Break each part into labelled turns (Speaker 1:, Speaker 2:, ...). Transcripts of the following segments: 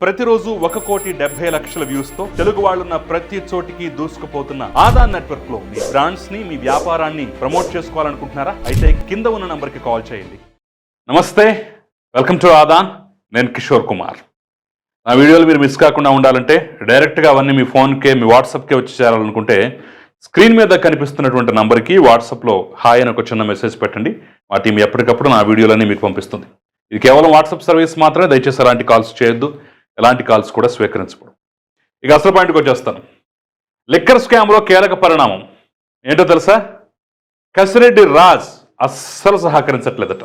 Speaker 1: ప్రతిరోజు ఒక కోటి డెబ్బై లక్షల వ్యూస్తో తెలుగు వాళ్ళున్న ప్రతి చోటికి దూసుకుపోతున్న ఆదాన్ నెట్వర్క్లో మీ బ్రాండ్స్ని మీ వ్యాపారాన్ని ప్రమోట్ చేసుకోవాలనుకుంటున్నారా? అయితే కింద ఉన్న నంబర్కి కాల్ చేయండి. నమస్తే వెల్కమ్ టు ఆదాన్. నేను కిషోర్ కుమార్. నా వీడియోలు మీరు మిస్ కాకుండా ఉండాలంటే డైరెక్ట్గా అవన్నీ మీ ఫోన్కే మీ వాట్సాప్కే వచ్చి చేరాలనుకుంటే స్క్రీన్ మీద కనిపిస్తున్నటువంటి నంబర్కి వాట్సాప్లో హాయ్ అని ఒక చిన్న మెసేజ్ పెట్టండి. మా టీం ఎప్పటికప్పుడు నా వీడియోలన్నీ మీకు పంపిస్తుంది. ఇది కేవలం వాట్సాప్ సర్వీస్ మాత్రమే దయచేసి అలాంటి కాల్స్ చేయొద్దు. ఎలాంటి కాల్స్ కూడా స్వీకరించకూడదు. ఇక అసలు పాయింట్కి వచ్చేస్తాను. లిక్కర్ స్కామ్లో కీలక పరిణామం. ఏంటో తెలుసా? కసిరెడ్డి రాజ్ అస్సలు సహకరించట్లేదట.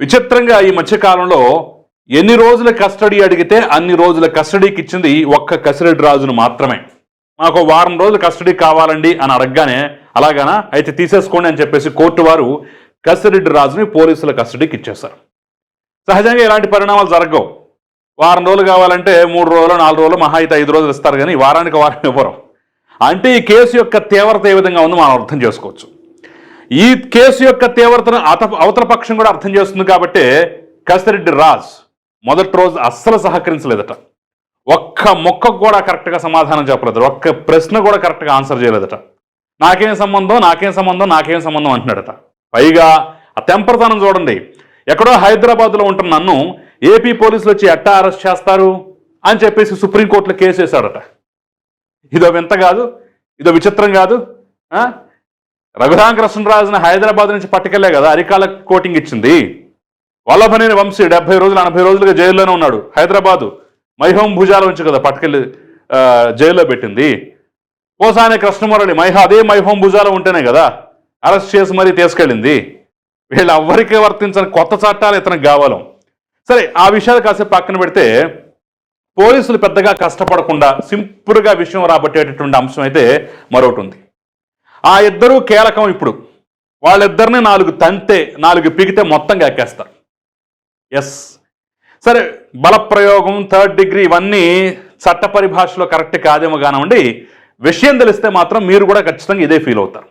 Speaker 1: విచిత్రంగా ఈ మధ్యకాలంలో ఎన్ని రోజుల కస్టడీ అడిగితే అన్ని రోజుల కస్టడీకి ఇచ్చింది ఒక్క కసిరెడ్డి రాజును మాత్రమే. మాకు వారం రోజులు కస్టడీ కావాలండి అని అడగగానే అలాగనా? అయితే తీసేసుకోండి అని చెప్పేసి కోర్టు వారు కసిరెడ్డి రాజుని పోలీసుల కస్టడీకి ఇచ్చేశారు. సహజంగా ఇలాంటి పరిణామాలు జరగవు. వారం రోజులు కావాలంటే మూడు రోజులు నాలుగు రోజులు మహా అయితే ఐదు రోజులు ఇస్తారు కానీ వారానికి వారం ఇవ్వరు. అంటే ఈ కేసు యొక్క తీవ్రత ఏ విధంగా ఉందో మనం అర్థం చేసుకోవచ్చు. ఈ కేసు యొక్క తీవ్రతను అత అవతల పక్షం కూడా అర్థం చేస్తుంది కాబట్టి కసిరెడ్డి రాజ్ మొదటి రోజు అస్సలు సహకరించలేదట. ఒక్క మొక్కకు కూడా కరెక్ట్గా సమాధానం చెప్పలేదు ఒక్క ప్రశ్న కూడా కరెక్ట్గా ఆన్సర్ చేయలేదట. నాకేం సంబంధం నాకేం సంబంధం నాకేం సంబంధం అంటున్నాడట. పైగా ఆ తెంపరతనం చూడండి. ఎక్కడో హైదరాబాద్లో ఉంటున్న నన్ను ఏపీ పోలీసులు వచ్చి ఎట్టా అరెస్ట్ చేస్తారు అని చెప్పేసి సుప్రీంకోర్టులో కేసు వేశాడట ఇదో వింత కాదు ఇదో విచిత్రం కాదు ఆ? రఘురామ కృష్ణరాజుని హైదరాబాద్ నుంచి పట్టుకెళ్ళే కదా అరికాల కోటింగ్ ఇచ్చింది. వల్లభనేని వంశీ డెబ్బై రోజులు ఎనభై రోజులుగా జైల్లోనే ఉన్నాడు. హైదరాబాదు మైహోం భుజాల నుంచి కదా పట్టుకెళ్ళి జైల్లో పెట్టింది. పోసాని కృష్ణమురళి మైహా అదే మైహోం భుజాల ఉంటేనే కదా అరెస్ట్ చేసి మరీ తీసుకెళ్ళింది. వీళ్ళు ఎవ్వరికీ వర్తించని కొత్త చట్టాలు ఇతనికి కావాలం. సరే ఆ విషయాలు కాసేపు పక్కన పెడితే పోలీసులు పెద్దగా కష్టపడకుండా సింపుల్గా విషయం రాబట్టేటటువంటి అంశం అయితే మరొకటి ఉంది. ఆ ఇద్దరూ కీలకం ఇప్పుడు. వాళ్ళిద్దరిని నాలుగు తంతే నాలుగు పిగితే మొత్తంగా ఎక్కేస్తారు. ఎస్ సరే బలప్రయోగం థర్డ్ డిగ్రీ ఇవన్నీ చట్ట పరిభాషలో కరెక్ట్ కాదేమో కానివ్వండి విషయం తెలిస్తే మాత్రం మీరు కూడా ఖచ్చితంగా ఇదే ఫీల్ అవుతారు.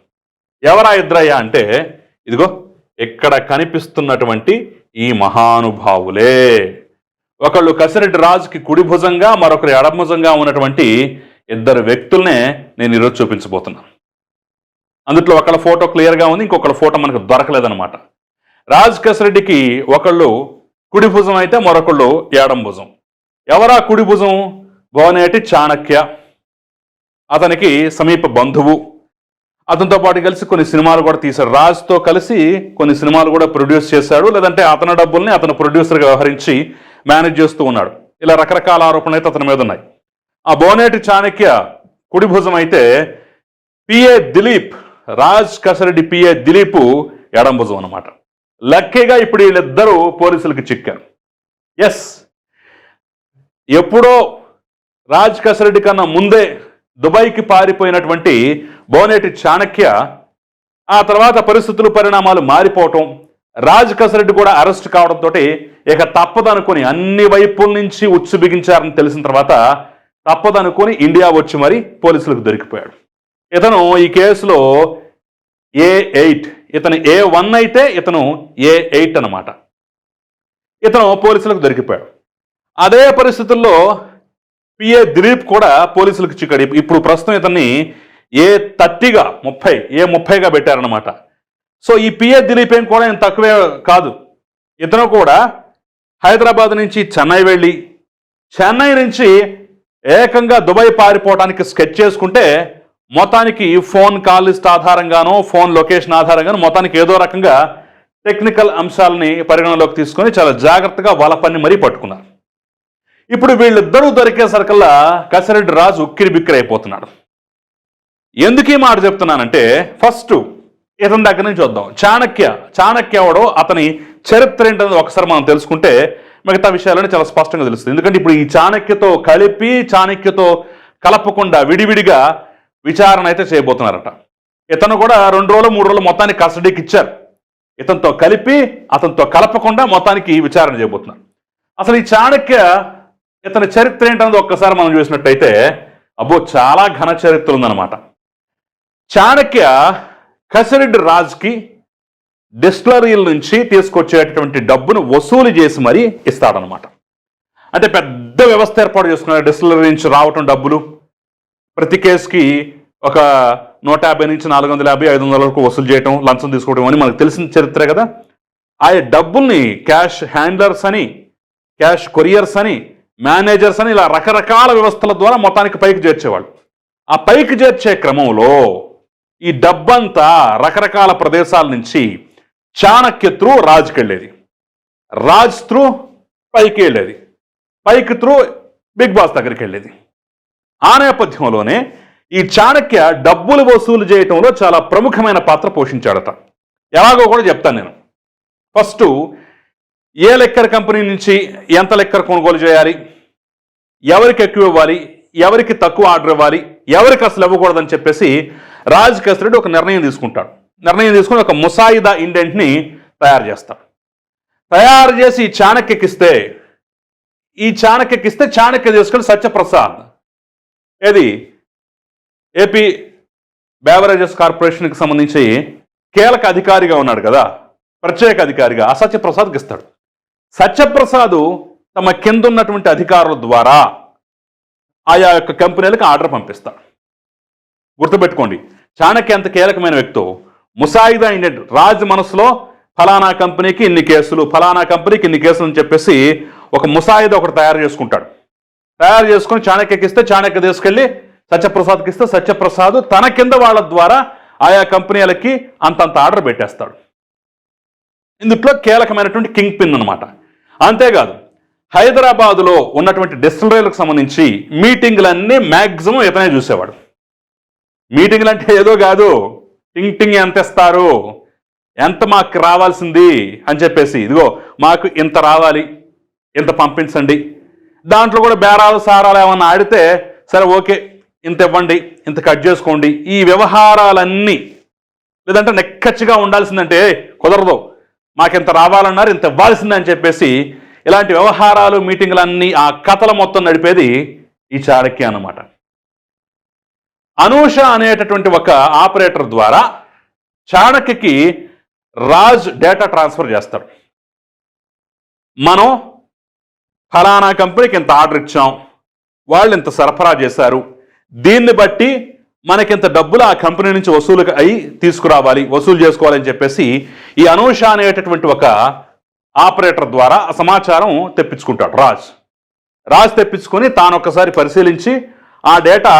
Speaker 1: ఎవరా ఇద్దరయ్యా అంటే ఇదిగో ఇక్కడ కనిపిస్తున్నటువంటి ఈ మహానుభావులే. ఒకళ్ళు కసిరెడ్డి రాజుకి కుడి భుజంగా మరొకరు ఎడభుజంగా ఉన్నటువంటి ఇద్దరు వ్యక్తులనే నేను ఈరోజు చూపించబోతున్నాను అందుట్లో ఒకళ్ళ ఫోటో క్లియర్గా ఉంది ఇంకొకళ్ళ ఫోటో మనకు దొరకలేదనమాట రాజ్ కసిరెడ్డికి ఒకళ్ళు కుడి భుజం అయితే మరొకళ్ళు ఎడం భుజం. ఎవరా కుడి భుజం? భువనేటి చాణక్య. అతనికి సమీప బంధువు. అతనితో పాటు కలిసి కొన్ని సినిమాలు కూడా తీశాడు రాజ్తో కలిసి కొన్ని సినిమాలు కూడా ప్రొడ్యూస్ చేశాడు. లేదంటే అతని డబ్బుల్ని అతను ప్రొడ్యూసర్గా వ్యవహరించి మేనేజ్ చేస్తూ ఉన్నాడు. ఇలా రకరకాల ఆరోపణలు అయితే అతని మీద ఉన్నాయి. ఆ బోనేటి చాణక్య కుడి భుజం అయితే పిఏ దిలీప్ రాజ్ కసరెడ్డి పిఏ దిలీప్ ఎడం భుజం అనమాట లక్కీగా ఇప్పుడు వీళ్ళిద్దరూ పోలీసులకు చిక్కారు. ఎస్. ఎప్పుడో రాజ్ కసరెడ్డి కన్నా ముందే దుబాయ్కి పారిపోయినటువంటి బోనేటి చాణక్య ఆ తర్వాత పరిస్థితులు పరిణామాలు మారిపోవటం రాజ్ కసరెడ్డి కూడా అరెస్ట్ కావడంతో ఇక తప్పదనుకొని అన్ని వైపుల నుంచి ఉచ్చు బిగించారని తెలిసిన తర్వాత తప్పదనుకొని ఇండియా వచ్చి మరి పోలీసులకు దొరికిపోయాడు. ఇతను ఈ కేసులో ఏ ఎయిట్ ఇతను ఏ వన్ అయితే ఇతను ఏ ఎయిట్ అన్నమాట. ఇతను పోలీసులకు దొరికిపోయాడు. అదే పరిస్థితుల్లో పిఏ దిలీప్ కూడా పోలీసులకు చిక్కడి. ఇప్పుడు ప్రస్తుతం ఇతన్ని ఏ థర్టీగా ముప్పై ఏ ముప్పైగా పెట్టారనమాట సో ఈ పిఏ దిలీప్ ఏం కూడా తక్కువే కాదు. ఇతను కూడా హైదరాబాద్ నుంచి చెన్నై వెళ్ళి చెన్నై నుంచి ఏకంగా దుబాయ్ పారిపోవడానికి స్కెచ్ చేసుకుంటే మొత్తానికి ఫోన్ కాల్ లిస్ట్ ఆధారంగానో ఫోన్ లొకేషన్ ఆధారంగానో మొత్తానికి ఏదో రకంగా టెక్నికల్ అంశాలని పరిగణలోకి తీసుకొని చాలా జాగ్రత్తగా వాళ్ళ పని మరీ పట్టుకున్నారు. ఇప్పుడు వీళ్ళిద్దరూ దొరికేసరికల్లా కసిరెడ్డి రాజు ఉక్కిరి బిక్కిరి అయిపోతున్నాడు. ఎందుకు ఈ మాట చెప్తున్నానంటే ఫస్ట్ ఇతని దగ్గర నుంచి వద్దాం. చాణక్య చాణక్య ఎవడో అతని చరిత్ర ఏంటనేది ఒకసారి మనం తెలుసుకుంటే మిగతా విషయాలని చాలా స్పష్టంగా తెలుస్తుంది. ఎందుకంటే ఇప్పుడు ఈ చాణక్యతో కలిపి చాణక్యతో కలపకుండా విడివిడిగా విచారణ అయితే చేయబోతున్నారట. ఇతను కూడా రెండు రోజులు మూడు రోజులు మొత్తానికి కస్టడీకి ఇచ్చారు. ఇతనితో కలిపి అతనితో కలపకుండా మొత్తానికి విచారణ చేయబోతున్నారు. అసలు ఈ చాణక్య ఇతని చరిత్ర ఏంటన్నది ఒక్కసారి మనం చూసినట్టయితే అబ్బో చాలా ఘన చరిత్ర ఉందన్నమాట. చాణక్య కసిరెడ్డి రాజ్కి డిస్టిలరీల నుంచి తీసుకొచ్చేటటువంటి డబ్బును వసూలు చేసి మరీ ఇస్తాడనమాట అంటే పెద్ద వ్యవస్థ ఏర్పాటు చేసుకున్నాడు డిస్టిలరీ నుంచి రావటం డబ్బులు. ప్రతి కేసుకి ఒక నూట యాభై నుంచి నాలుగు వందల యాభై ఐదు వందల వరకు వసూలు చేయటం లంచం తీసుకోవడం అని మనకు తెలిసిన చరిత్రే కదా. ఆ డబ్బుల్ని క్యాష్ హ్యాండ్లర్స్ అని క్యాష్ కొరియర్స్ అని మేనేజర్స్ అని ఇలా రకరకాల వ్యవస్థల ద్వారా మొత్తానికి పైకి చేర్చేవాళ్ళు. ఆ పైకి చేర్చే క్రమంలో ఈ డబ్బంతా రకరకాల ప్రదేశాల నుంచి చాణక్య త్రూ రాజ్కి వెళ్ళేది రాజ్ త్రూ పైకి వెళ్ళేది. పైకి త్రూ బిగ్ బాస్ దగ్గరికి వెళ్ళేది ఆ నేపథ్యంలోనే ఈ చాణక్య డబ్బులు వసూలు చేయటంలో చాలా ప్రముఖమైన పాత్ర పోషించాడట. ఎలాగో కూడా చెప్తాను నేను. ఫస్ట్ ఏ లెక్కర్ కంపెనీ నుంచి ఎంత లెక్కర్ కొనుగోలు చేయాలి? ఎవరికి ఎక్కువ ఇవ్వాలి? ఎవరికి తక్కువ ఆర్డర్ ఇవ్వాలి? ఎవరికి అసలు ఇవ్వకూడదని చెప్పేసి రాజ్ రెడ్డి ఒక నిర్ణయం తీసుకుంటాడు. నిర్ణయం తీసుకుని ఒక ముసాయిదా ఇండెంట్ని తయారు చేస్తాడు. తయారు చేసి ఈ చాణక్యకిస్తే ఈ చాణక్యకిస్తే చాణక్య తీసుకుని సత్యప్రసాద్. ఏది? ఏపీ బేవరేజెస్ కార్పొరేషన్కి సంబంధించి కీలక అధికారిగా ఉన్నాడు కదా? ప్రత్యేక అధికారిగా ఆ సత్యప్రసాద్కి ఇస్తాడు. సత్యప్రసాద్ తమ కింద ఉన్నటువంటి అధికారుల ద్వారా ఆయా యొక్క కంపెనీలకు ఆర్డర్ పంపిస్తాడు గుర్తుపెట్టుకోండి చాణక్య ఎంత కీలకమైన వ్యక్తో. ముసాయిదా ఇండియన్ రాజ్ మనసులో ఫలానా కంపెనీకి ఇన్ని కేసులు ఫలానా కంపెనీకి ఇన్ని కేసులు అని చెప్పేసి ఒక ముసాయిదా ఒకటి తయారు చేసుకుంటాడు. తయారు చేసుకుని చాణక్యకి ఇస్తే చాణక్య తీసుకెళ్ళి సత్యప్రసాద్కి ఇస్తే సత్యప్రసాద్ తన కింద వాళ్ళ ద్వారా ఆయా కంపెనీలకి అంతంత ఆర్డర్ పెట్టేస్తాడు. ఇందుట్లో కీలకమైనటువంటి కింగ్ పిన్ అనమాట అంతేకాదు హైదరాబాదులో ఉన్నటువంటి డిస్టిలరీలకు సంబంధించి మీటింగ్లన్నీ మ్యాక్సిమం ఇతనే చూసేవాడు. మీటింగ్లు అంటే ఏదో కాదు టింగ్ టింగ్ ఎంత ఇస్తారు ఎంత మాకు రావాల్సింది అని చెప్పేసి ఇదిగో మాకు ఇంత రావాలి ఇంత పంపించండి. దాంట్లో కూడా బేరాలు సారాలు ఏమన్నా ఆడితే సరే ఓకే ఇంత ఇవ్వండి ఇంత కట్ చేసుకోండి. ఈ వ్యవహారాలన్నీ లేదంటే నెక్కచ్చిగా ఉండాల్సిందంటే కుదరదు. మాకింత రావాలన్నారు ఇంత ఇవ్వాల్సిందని చెప్పేసి ఇలాంటి వ్యవహారాలు మీటింగ్లన్నీ ఆ కథల మొత్తం నడిపేది ఈ చాణక్య అనమాట అనూష అనేటటువంటి ఒక ఆపరేటర్ ద్వారా చాణక్యకి రాజ్ డేటా ట్రాన్స్ఫర్ చేస్తాడు. మనం ఫలానా కంపెనీకి ఇంత ఆర్డర్ ఇచ్చాం వాళ్ళు ఇంత సరఫరా చేశారు దీన్ని బట్టి మనకింత డబ్బులు ఆ కంపెనీ నుంచి వసూలు అయి తీసుకురావాలి వసూలు చేసుకోవాలని చెప్పేసి ఈ అనూష అనేటటువంటి ఒక ఆపరేటర్ ద్వారా ఆ సమాచారం తెప్పించుకుంటాడు రాజ్. రాజ్ తెప్పించుకొని తాను ఒక్కసారి పరిశీలించి ఆ డేటా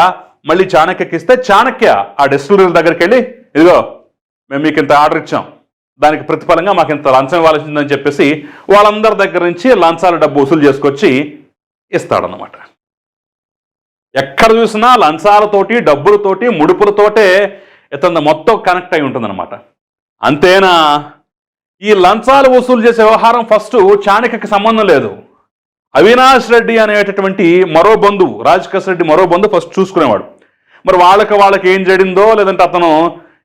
Speaker 1: మళ్ళీ చాణక్యకి ఇస్తే చాణక్య ఆ డిస్టిలరీ దగ్గరికి వెళ్ళి ఇదిగో మేము మీకు ఇంత ఆర్డర్ ఇచ్చాం. దానికి ప్రతిఫలంగా మాకు ఇంత లంచం ఇవ్వాల్సిందని చెప్పేసి వాళ్ళందరి దగ్గర నుంచి లంచాల డబ్బు వసూలు చేసుకొచ్చి ఇస్తాడనమాట ఎక్కడ చూసినా లంచాలతోటి డబ్బులతోటి ముడుపులతోటే ఇతను మొత్తం కనెక్ట్ అయి ఉంటుందన్నమాట. అంతేనా? ఈ లంచాలు వసూలు చేసే వ్యవహారం ఫస్ట్ చాణక్యకి సంబంధం లేదు. అవినాష్ రెడ్డి అనేటటువంటి మరో బంధువు రాజకేశ్ రెడ్డి మరో బంధువు ఫస్ట్ చూసుకునేవాడు. మరి వాళ్ళకి వాళ్ళకి ఏం చెడిందో లేదంటే అతను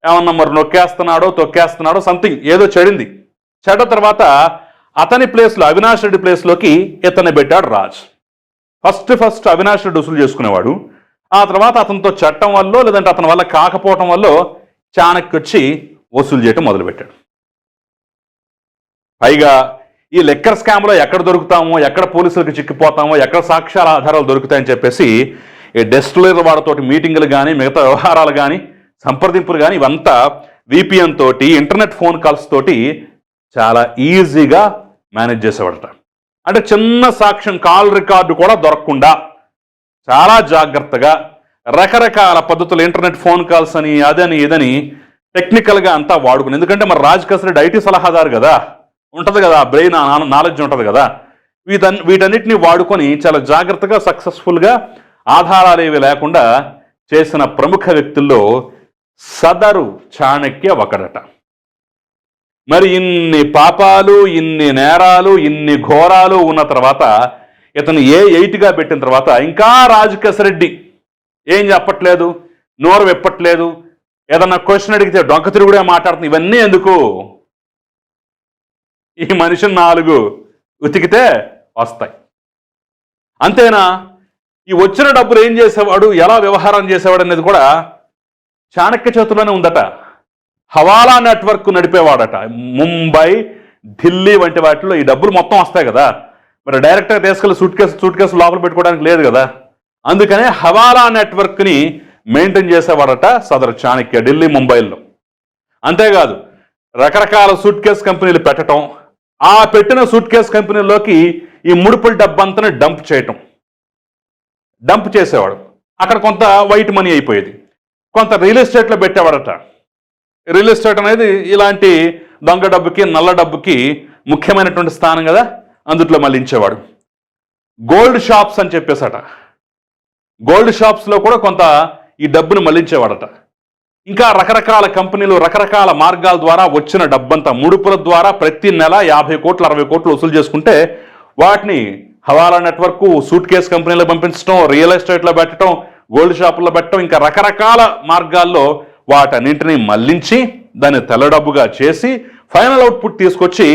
Speaker 1: ఏమన్నా మరి నొక్కేస్తున్నాడో తొక్కేస్తున్నాడో సంథింగ్ ఏదో చెడింది. చెడ్డ తర్వాత అతని ప్లేస్లో అవినాష్ రెడ్డి ప్లేస్లోకి ఇతన్ని పెట్టాడు రాజ్. ఫస్ట్ ఫస్ట్ అవినాష్ రెడ్డి వసూలు చేసుకునేవాడు. ఆ తర్వాత అతనితో చట్టం వల్ల లేదంటే అతని వల్ల కాకపోవటం వల్ల చాణక్య వచ్చి వసూలు చేయటం మొదలుపెట్టాడు. పైగా ఈ లెక్కర్ స్కామ్లో ఎక్కడ దొరుకుతామో ఎక్కడ పోలీసులకు చిక్కిపోతామో ఎక్కడ సాక్ష్యాల ఆధారాలు దొరుకుతాయని చెప్పేసి ఈ డెస్టిలర్ వాళ్ళతోటి మీటింగులు కానీ మిగతా వ్యవహారాలు కానీ సంప్రదింపులు కానీ ఇవంతా విపిఎన్ తోటి ఇంటర్నెట్ ఫోన్ కాల్స్ తోటి చాలా ఈజీగా మేనేజ్ చేసేవాడట. అంటే చిన్న సాక్ష్యం కాల్ రికార్డు కూడా దొరకకుండా చాలా జాగ్రత్తగా రకరకాల పద్ధతులు ఇంటర్నెట్ ఫోన్ కాల్స్ అని అదని ఇదని టెక్నికల్గా అంతా వాడుకుని. ఎందుకంటే మరి రాజ్ కసరెడ్డి ఐటీ సలహాదారు కదా ఉంటుంది కదా బ్రెయిన్ నాలెడ్జ్ ఉంటుంది కదా. వీటన్ వీటన్నిటిని వాడుకొని చాలా జాగ్రత్తగా సక్సెస్ఫుల్గా ఆధారాలు ఏవి లేకుండా చేసిన ప్రముఖ వ్యక్తుల్లో సదరు చాణక్య ఒకడట. మరి ఇన్ని పాపాలు ఇన్ని నేరాలు ఇన్ని ఘోరాలు ఉన్న తర్వాత ఇతను ఏ ఎయిట్గా పెట్టిన తర్వాత ఇంకా రాజకేశరెడ్డి ఏం చెప్పట్లేదు నోరు విప్పట్లేదు ఏదన్నా క్వశ్చన్ అడిగితే డొంక తిరుగుడే మాట్లాడుతుంది. ఇవన్నీ ఎందుకు? ఈ మనిషిని నాలుగు ఉతికితే వస్తాయి. అంతేనా? ఈ వచ్చిన డబ్బులు ఏం చేసేవాడు ఎలా వ్యవహారం చేసేవాడు అనేది కూడా చాణక్య చేతుల్లోనే ఉందట. హవాలా నెట్వర్క్ నడిపేవాడట. ముంబై ఢిల్లీ వంటి వాటిలో ఈ డబ్బులు మొత్తం వస్తాయి కదా. మరి డైరెక్ట్గా తీసుకెళ్ళి సూట్ కేసు సూట్ కేసు లోపల పెట్టుకోవడానికి లేదు కదా. అందుకనే హవాలా నెట్వర్క్ని మెయింటైన్ చేసేవాడట సదరు చాణక్య ఢిల్లీ ముంబైలో అంతేకాదు రకరకాల సూట్ కేస్ కంపెనీలు పెట్టడం ఆ పెట్టిన సూట్ కేస్ కంపెనీలోకి ఈ ముడుపుల డబ్బంతని డంప్ చేయటం. డంప్ చేసేవాడు. అక్కడ కొంత వైట్ మనీ అయిపోయేది. కొంత రియల్ ఎస్టేట్లో పెట్టేవాడట. రియల్ ఎస్టేట్ అనేది ఇలాంటి దొంగ డబ్బుకి నల్ల డబ్బుకి ముఖ్యమైనటువంటి స్థానం కదా? అందుట్లో మళ్ళించేవాడు గోల్డ్ షాప్స్ అని చెప్పేసట. గోల్డ్ షాప్స్లో కూడా కొంత ఈ డబ్బును మళ్ళించేవాడట ఇంకా రకరకాల కంపెనీలు రకరకాల మార్గాల ద్వారా వచ్చిన డబ్బంతా ముడుపుల ద్వారా ప్రతి నెల యాభై కోట్లు అరవై కోట్లు వసూలు చేసుకుంటే వాటిని హవాలా నెట్వర్క్ సూట్ కేస్ కంపెనీలో పంపించడం రియల్ ఎస్టేట్లో పెట్టడం గోల్డ్ షాపుల్లో పెట్టడం ఇంకా రకరకాల మార్గాల్లో వాటన్నింటినీ మళ్ళించి దాన్ని తెల్లడబ్బుగా చేసి ఫైనల్ అవుట్పుట్ తీసుకొచ్చి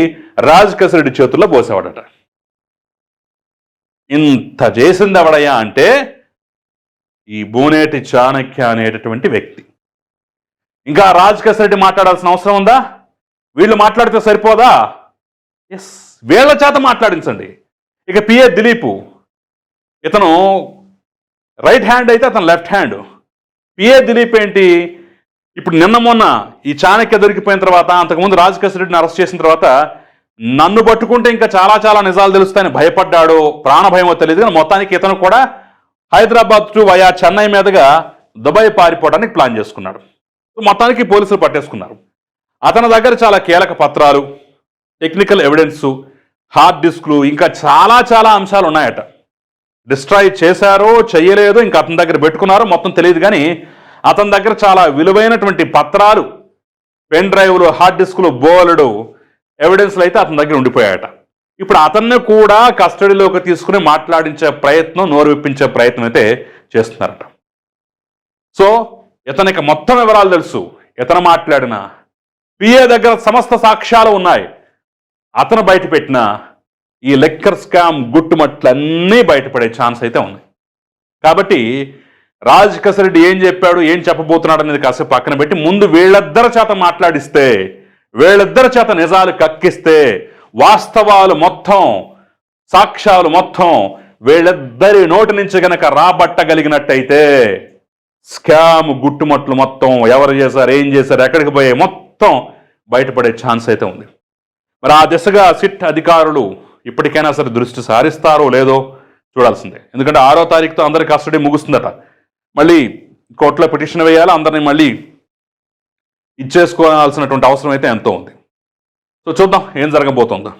Speaker 1: రాజ్ కసిరెడ్డి చేతుల్లో పోసేవాడట. ఇంత చేసింది ఎవడయ్యా అంటే ఈ బోనేటి చాణక్య అనేటటువంటి వ్యక్తి. ఇంకా రాజ్ రెడ్డి మాట్లాడాల్సిన అవసరం ఉందా? వీళ్ళు మాట్లాడితే సరిపోదా? ఎస్ వీళ్ళ చేత మాట్లాడించండి. ఇక పిఏ దిలీపు. ఇతను రైట్ హ్యాండ్ అయితే అతను లెఫ్ట్ హ్యాండ్. పిఏ దిలీప్ ఏంటి ఇప్పుడు నిన్న మొన్న ఈ చాణక్య దొరికిపోయిన తర్వాత అంతకుముందు రాజకేశ్వర రెడ్డిని అరెస్ట్ చేసిన తర్వాత నన్ను పట్టుకుంటే ఇంకా చాలా చాలా నిజాలు తెలుస్తాయని భయపడ్డాడు ప్రాణభయమో తెలియదు. కానీ మొత్తానికి ఇతను కూడా హైదరాబాద్ టు వయా చెన్నై మీదుగా దుబాయ్ పారిపోవడానికి ప్లాన్ చేసుకున్నాడు. మొత్తానికి పోలీసులు పట్టేసుకున్నారు. అతని దగ్గర చాలా కీలక పత్రాలు టెక్నికల్ ఎవిడెన్స్ హార్డ్ డిస్క్లు ఇంకా చాలా చాలా అంశాలు ఉన్నాయట. డిస్ట్రాయ్ చేశారో చేయలేదో ఇంకా అతని దగ్గర పెట్టుకున్నారో మొత్తం తెలియదు కానీ అతని దగ్గర చాలా విలువైనటువంటి పత్రాలు పెన్ డ్రైవ్లు హార్డ్ డిస్క్లు బోలెడు ఎవిడెన్స్లు అయితే అతని దగ్గర ఉండిపోయాయట. ఇప్పుడు అతన్ని కూడా కస్టడీలోకి తీసుకుని మాట్లాడించే ప్రయత్నం నోరు విప్పించే ప్రయత్నం అయితే చేస్తున్నారట. సో ఇతనికి మొత్తం వివరాలు తెలుసు. ఇతను మాట్లాడిన పిఏ దగ్గర సమస్త సాక్ష్యాలు ఉన్నాయి. అతను బయట పెట్టిన ఈ లెక్కర్ స్కామ్ గుట్టుమట్లన్నీ బయటపడే ఛాన్స్ అయితే ఉంది. కాబట్టి రాజ్ కసరెడ్డి ఏం చెప్పాడు ఏం చెప్పబోతున్నాడు అనేది కాసేపు పక్కన పెట్టి ముందు వీళ్ళిద్దరి చేత మాట్లాడిస్తే వీళ్ళిద్దరి చేత నిజాలు కక్కిస్తే వాస్తవాలు మొత్తం సాక్ష్యాలు మొత్తం వీళ్ళిద్దరి నోటి నుంచి గనక రాబట్టగలిగినట్టయితే స్కామ్ గుట్టుమట్లు మొత్తం ఎవరు చేశారు ఏం చేశారు ఎక్కడికి పోయే మొత్తం బయటపడే ఛాన్స్ అయితే ఉంది. మరి ఆ దిశగా సిట్ అధికారులు ఇప్పటికైనా సరే దృష్టి సారిస్తారో లేదో చూడాల్సిందే. ఎందుకంటే ఆరో తారీఖుతో అందరి కస్టడీ ముగుస్తుందట. మళ్ళీ కోర్టులో పిటిషన్ వేయాలి అందరినీ మళ్ళీ ఇచ్చేసుకోవాల్సినటువంటి అవసరం అయితే ఎంతో ఉంది. సో చూద్దాం ఏం జరగబోతుందో.